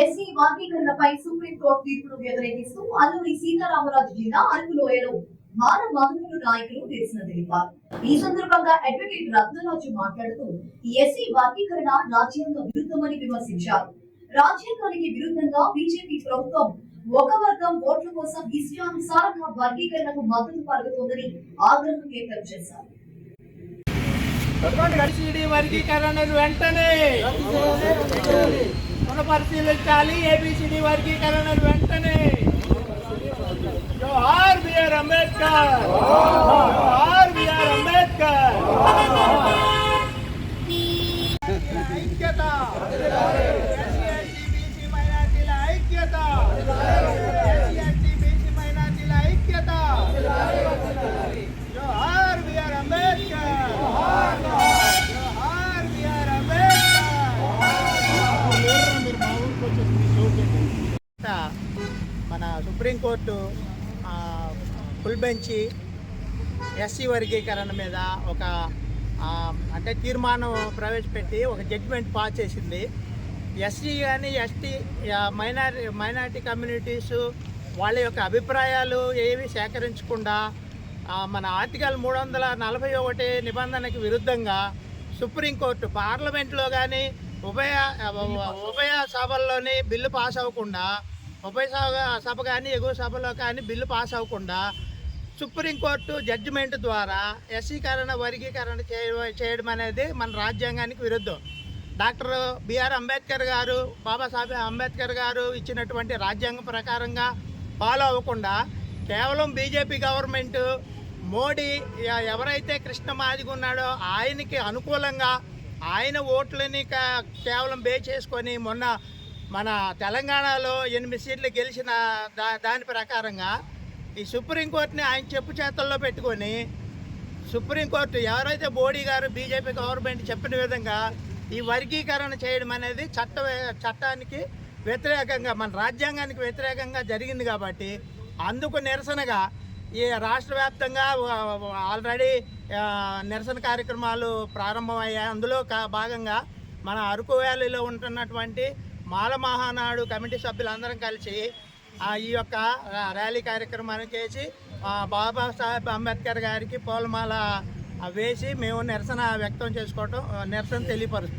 SC వర్గీకరణపై supreme court తీర్పును వ్యతిరేకిస్తూ అల్లూరి సీతారామరాజు జిల్లా అరకులోయలో మాన మహనీయులు నాయకులు నిరసన తెలిపారు. ఈ సందర్భంగా అడ్వకేట్ రత్నరాజు మాట్లాడుతూ ఎస్సీ వర్గీకరణ రాజ్యాంగ విరుద్ధమని విమర్శించారు. రాజ్యాంగానికి విరుద్ధంగా బీజేపీ ప్రభుత్వం ఒక వర్గం ఓట్ల కోసం ఇష్టానుసారంగా వర్గీకరణకు మద్దతు పలుకుతోందని ఆగ్రహం వ్యక్తం చేశారు. వర్గీకరణను వెంటనే పునఃపరిశీలించాలి ఏబిసిడి వర్గీకరణ వెంటనే. జోహార్ బిఆర్ అంబేద్కర్. మన సుప్రీంకోర్టు ఫుల్ బెంచి ఎస్సీ వర్గీకరణ మీద ఒక అంటే తీర్మానం ప్రవేశపెట్టి ఒక జడ్జిమెంట్ పాస్ చేసింది. ఎస్సీ కానీ ఎస్టీ మైనారి మైనారిటీ కమ్యూనిటీస్ వాళ్ళ యొక్క అభిప్రాయాలు ఏవి సేకరించకుండా మన ఆర్టికల్ మూడు వందల నలభై ఒకటి నిబంధనకి విరుద్ధంగా సుప్రీంకోర్టు పార్లమెంట్లో కానీ ఉభయ ఉభయ సభల్లోని బిల్లు పాస్ అవ్వకుండా ఉభయ సభ కానీ ఎగువ సభలో కానీ బిల్లు పాస్ అవ్వకుండా సుప్రీంకోర్టు జడ్జిమెంట్ ద్వారా ఎస్సీకరణ వర్గీకరణ చేయ చేయడం అనేది మన రాజ్యాంగానికి విరుద్ధం. డాక్టర్ బిఆర్ అంబేద్కర్ గారు బాబాసాహెబ్ అంబేద్కర్ గారు ఇచ్చినటువంటి రాజ్యాంగం ప్రకారంగా ఫాలో అవ్వకుండా కేవలం బీజేపీ గవర్నమెంట్ మోడీ ఎవరైతే కృష్ణ మాదిగ ఉన్నాడో ఆయనకి అనుకూలంగా ఆయన ఓట్లని కేవలం బే చేసుకొని మొన్న మన తెలంగాణలో ఎనిమిది సీట్లు గెలిచిన దా దాని ప్రకారంగా ఈ సుప్రీంకోర్టుని ఆయన చెప్పు చేతల్లో పెట్టుకొని సుప్రీంకోర్టు ఎవరైతే మోడీ గారు బీజేపీ గవర్నమెంట్ చెప్పిన విధంగా ఈ వర్గీకరణ చేయడం అనేది చట్ట చట్టానికి వ్యతిరేకంగా మన రాజ్యాంగానికి వ్యతిరేకంగా జరిగింది కాబట్టి అందుకు నిరసనగా ఈ రాష్ట్ర వ్యాప్తంగా ఆల్రెడీ నిరసన కార్యక్రమాలు ప్రారంభమయ్యాయి. అందులో కా- భాగంగా మన అరకు వ్యాలీలో ఉంటున్నటువంటి మాల మహానాడు కమిటీ సభ్యులందరం కలిసి ఆ, ఈ యొక్క ర్యాలీ కార్యక్రమాన్ని చేసి బాబా బాబాసాహెబ్ అంబేద్కర్ గారికి పూలమాల వేసి మేము నిరసన వ్యక్తం చేసుకోవటం నిరసన తెలియపరుస్తాం.